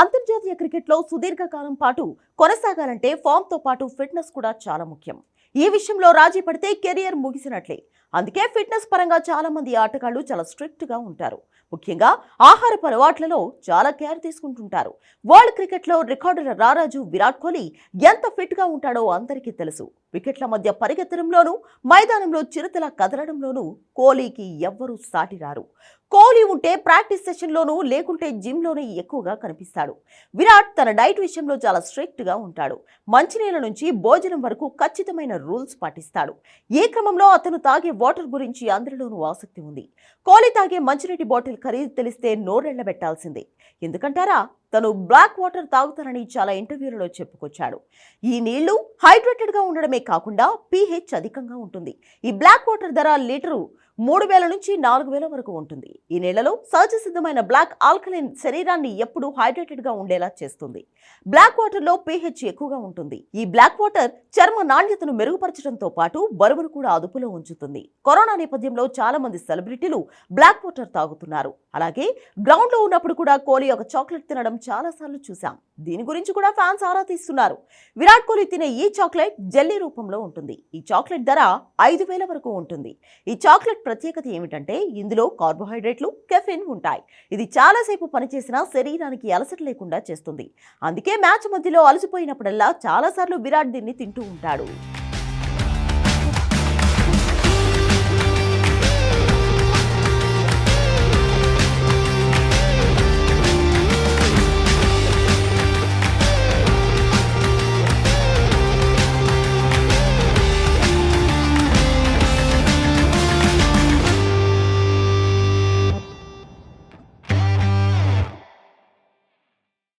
అంతర్జాతీయ క్రికెట్లో సుదీర్ఘకాలం పాటు కొనసాగాలంటే ఫామ్తో పాటు ఫిట్నెస్ కూడా చాలా ముఖ్యం. ఈ విషయంలో రాజీ పడితే కెరియర్ ముగిసినట్లే. అందుకే ఫిట్నెస్ పరంగా చాలామంది ఆటగాళ్ళు చాలా స్ట్రిక్ట్గా ఉంటారు. ముఖ్యంగా ఆహారపు అలవాట్లలో చాలా కేర్ తీసుకుంటుంటారు. వరల్డ్ క్రికెట్లో రికార్డుల రారాజు విరాట్ కోహ్లీ ఎంత ఫిట్గా ఉంటాడో అందరికీ తెలుసు. వికెట్ల మధ్య పరిగెత్తడంలోనూ మైదానంలో చిరుతల కదలడంలోనూ కోహ్లీకి ఎవ్వరూ సాటిరారు. కోహ్లీ ఉంటే ప్రాక్టీస్ సెషన్లోనూ లేకుంటే జిమ్లోనే ఎక్కువగా కనిపిస్తాడు. విరాట్ తన డైట్ విషయంలో చాలా స్ట్రిక్ట్గా ఉంటాడు. మంచినీళ్ళ నుంచి భోజనం వరకు ఖచ్చితమైన రూల్స్ పాటిస్తాడు. ఏ క్రమంలో అతను తాగే వాటర్ గురించి అందరిలోనూ ఆసక్తి ఉంది. కోహ్లీ తాగే మంచినీటి బాటిల్ ఖరీదు తెలిస్తే నోరెళ్ళబెట్టాల్సిందే ఎందుకంటారా? తను బ్లాక్ వాటర్ తాగుతానని చాలా ఇంటర్వ్యూలలో చెప్పుకొచ్చాడు. ఈ నీళ్ళు హైడ్రేటెడ్గా ఉండడమే కాకుండా పీహెచ్ అధికంగా ఉంటుంది. ఈ బ్లాక్ వాటర్ ధర లీటరు మూడు వేల నుంచి నాలుగు వేల వరకు ఉంటుంది. ఈ నీళ్ళలో సహజ సిద్ధమైన బ్లాక్ ఆల్కలైన్ శరీరాన్ని ఎప్పుడూ హైడ్రేటెడ్గా ఉండేలా చేస్తుంది. బ్లాక్ వాటర్లో పిహెచ్ పీహెచ్ ఎక్కువగా ఉంటుంది. ఈ బ్లాక్ వాటర్ చర్మ నాణ్యతను మెరుగుపరచడంతో పాటు బరువును కూడా అదుపులో ఉంచుతుంది. కరోనా నేపథ్యంలో చాలా మంది సెలబ్రిటీలు బ్లాక్ వాటర్ తాగుతున్నారు. అలాగే గ్రౌండ్లో ఉన్నప్పుడు కూడా కోహ్లీ ఒక చాక్లెట్ తినడం చాలా సార్లు చూసాం దీని గురించి కూడా ఫ్యాన్స్ ఆరా తీస్తున్నారు. విరాట్ కోహ్లీ తినే ఈ చాక్లెట్ జెల్లీ రూపంలో ఉంటుంది. ఈ చాక్లెట్ ధర ఐదు వేల వరకు ఉంటుంది. ఈ చాక్లెట్ ప్రత్యేకత ఏమిటంటే ఇందులో కార్బోహైడ్రేట్లు కెఫిన్ ఉంటాయి. ఇది చాలాసేపు పనిచేసినా శరీరానికి అలసట లేకుండా చేస్తుంది. అందుకే మ్యాచ్ మధ్యలో అలసిపోయినప్పుడల్లా చాలాసార్లు విరాట్ దీన్ని తింటూ ఉంటాడు.